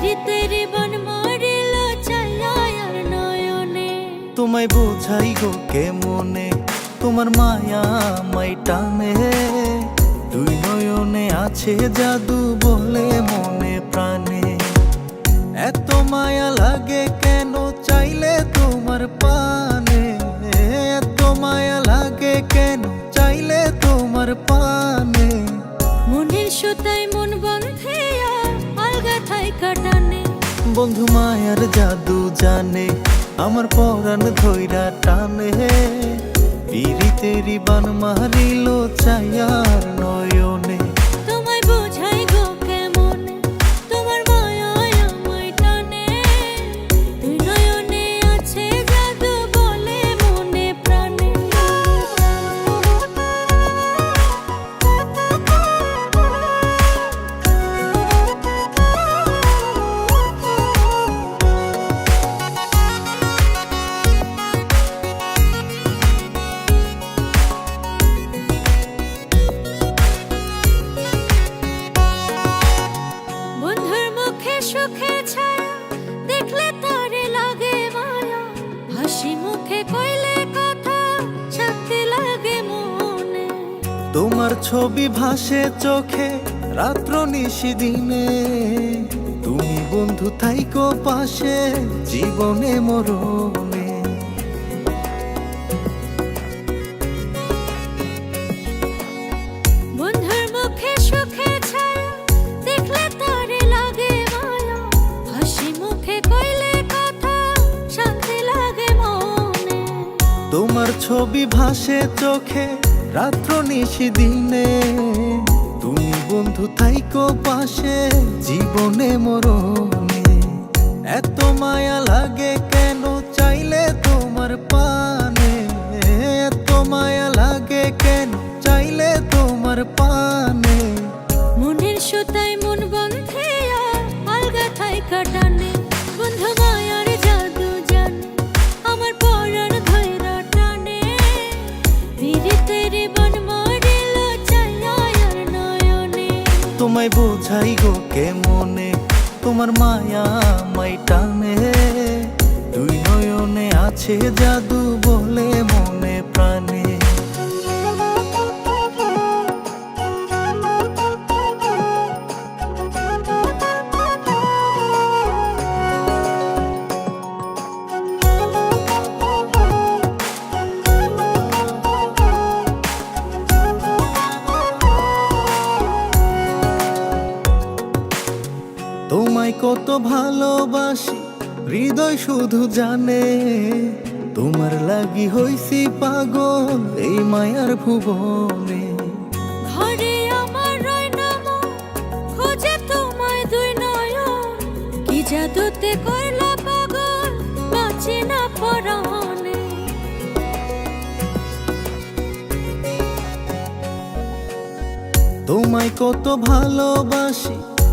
প্রীতের তোমায় বোঝাই গো কে মনে তোমার মায়া আমায় টানে। দুই নয়নে আছে জাদু বলে মনে প্রাণে। এত মায়া লাগে কাটানে। বন্ধু মায়ার জাদু জানে আমার পরাণ ধৈরা টানে। বান মারিল চায়ার নয়নে তোমার ছবি ভাসে চোখে রাত্র নিশি দিনে। তুমি বন্ধু থাইকো পাশে জীবনে মরণে। বন্ধুর মুখে সুখে ছায়া দেখলে তারে লাগে মায়া। হাসি মুখে কইলে কথা শান্তি লাগে মনে। তোমার ছবি ভাসে চোখে রাত্র নিশি দিনে। তুমি বন্ধু থাইকো পাশে জীবনে মরণে। এত মায়া লাগে কেন চাইলে তোমার পানে? এত মায়া লাগে কেন চাইলে তোমার পানে? মনের সুতায় মন বন্ধে আর আলগা থাই কাটানে তোমায় বোঝাই গো কে মনে তোমার মায়া মাই টানে। দুই নয়নে আছে জাদু কত ভালোবাসি হৃদয় শুধু জানে। তোমার লাগি হইছি পাগল এই মায়ার ভুবনে। ঘরে আমার রয় নাম খোঁজে তোমায় দুই নয়ন। কি জাদুতে কইলা পাগল বাঁচে না পরানে তোমায় কত ভালোবাসি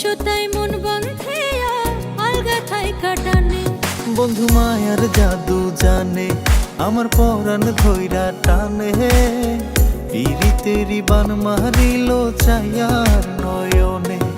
সুতায় মন বন্ধে আলগা থাই কাটানে। বন্ধু মায়ার জাদু জানে, আমার পরাণ ধৈরা টানে। পিরিতেরি বান মারিল চায়ার নয়নে।